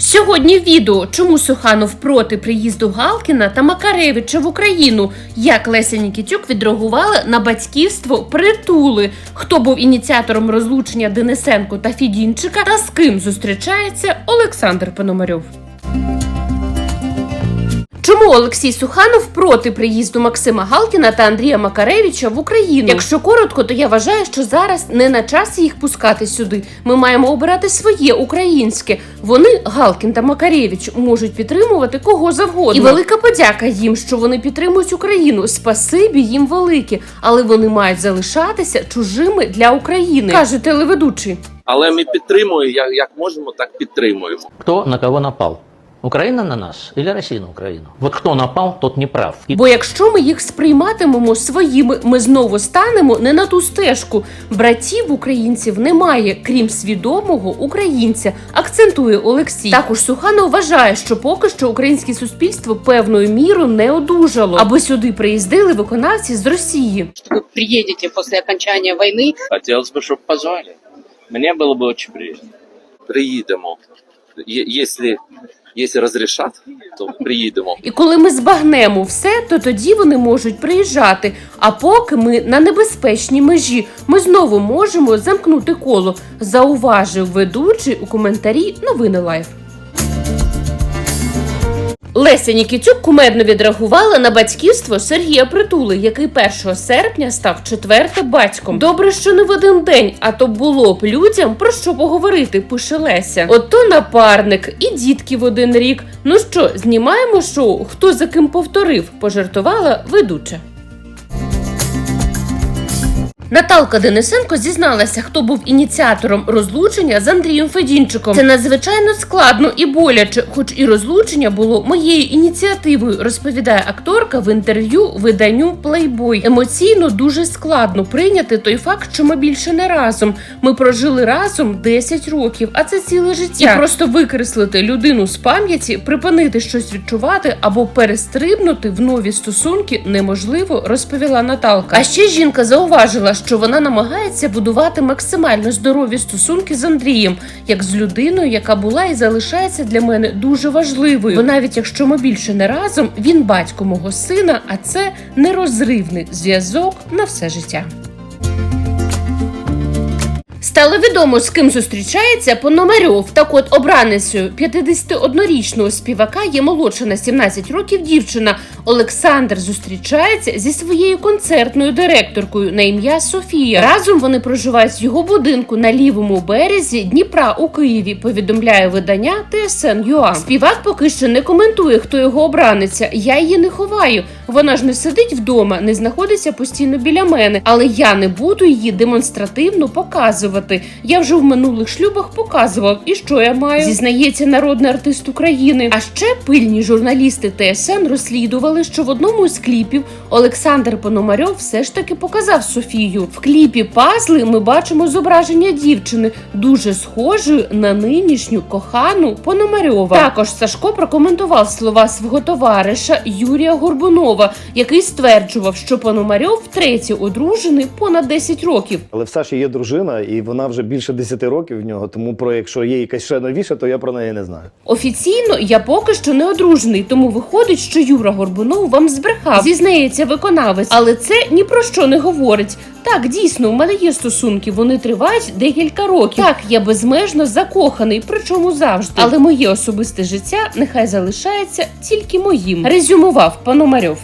Сьогодні відео, чому Суханов проти приїзду Галкіна та Макаревича в Україну, як Леся Нікітюк відреагувала на батьківство притули, хто був ініціатором розлучення Денисенко та Фідінчика, та з ким зустрічається Олександр Пономарьов. Олексій Суханов проти приїзду Максима Галкіна та Андрія Макаревича в Україну? Якщо коротко, то я вважаю, що зараз не на часі їх пускати сюди. Ми маємо обирати своє українське. Вони, Галкін та Макаревич, можуть підтримувати кого завгодно. І велика подяка їм, що вони підтримують Україну. Спасибі їм велике, але вони мають залишатися чужими для України, каже телеведучий. Але ми підтримуємо, як, як можемо, так підтримуємо. Кто на кого напал? Украина на нас или Россия на Украину? Вот кто напал, тот не прав. И Бо якщо ми їх сприйматимемо своїми, ми знову станемо не на ту стежку. Братів українців немає, крім свідомого українця, акцентує Олексій. Також Суханов вважає, що поки що українське суспільство певною мірою не одужало, аби сюди приїздили виконавці з Росії. что вы приедете после окончания войны. Хотілося б, щоб позвали. Мені було б дуже приємно. Приїдемо. Якщо, якщо розрішать, то приїдемо. І коли ми збагнемо все, то тоді вони можуть приїжджати. А поки ми на небезпечній межі, ми знову можемо замкнути коло, зауважив ведучий у коментарі новини Лайф. Леся Нікітюк кумедно відреагувала на батьківство Сергія Притули, який 1 серпня став четвертим батьком. Добре, що не в один день, а то було б людям про що поговорити, пише Леся. Ото напарник і дітки в один рік. Ну що, знімаємо шоу? Хто за ким повторив? пожартувала ведуча. Наталка Денисенко зізналася, хто був ініціатором розлучення з Андрієм Федінчиком. Це надзвичайно складно і боляче, хоч і розлучення було моєю ініціативою, розповідає акторка в інтерв'ю виданню Playboy. Емоційно дуже складно прийняти той факт, що ми більше не разом. Ми прожили разом 10 років, а це ціле життя. І просто викреслити людину з пам'яті, припинити щось відчувати або перестрибнути в нові стосунки неможливо, розповіла Наталка. А ще жінка зауважила, що вона намагається будувати максимально здорові стосунки з Андрієм, як з людиною, яка була і залишається для мене дуже важливою. Бо навіть якщо ми більше не разом, він батько мого сина, а це нерозривний зв'язок на все життя. Стало відомо, з ким зустрічається Пономарьов. Так от обраницею 51-річного співака є молодша на 17 років дівчина. Олександр зустрічається зі своєю концертною директоркою на ім'я Софія. Разом вони проживають в його будинку на лівому березі Дніпра у Києві. Повідомляє видання TSN.ua. Співак поки що не коментує, хто його обраниця. Я її не ховаю. Вона ж не сидить вдома, не знаходиться постійно біля мене, але я не буду її демонстративно показувати. Я вже в минулих шлюбах показував, і що я маю? Зізнається народний артист України. А ще пильні журналісти ТСН розслідували, що в одному з кліпів Олександр Пономарьов все ж таки показав Софію. В кліпі пазли ми бачимо зображення дівчини, дуже схожої на нинішню кохану Пономарьова. Також Сашко прокоментував слова свого товариша Юрія Горбунова, який стверджував, що Пономарьов втретє одружений понад 10 років. Але в Саші є дружина, і вона вже більше 10 років в нього. Тому про якщо є якась ще новіша, то я про неї не знаю. Офіційно я поки що не одружений, тому виходить, що Юра Горбунов вам збрехав, зізнається виконавець, але це ні про що не говорить. Так, дійсно, у мене є стосунки, вони тривають декілька років. Так, я безмежно закоханий, причому завжди. Але моє особисте життя нехай залишається тільки моїм. Резюмував Пономарьов.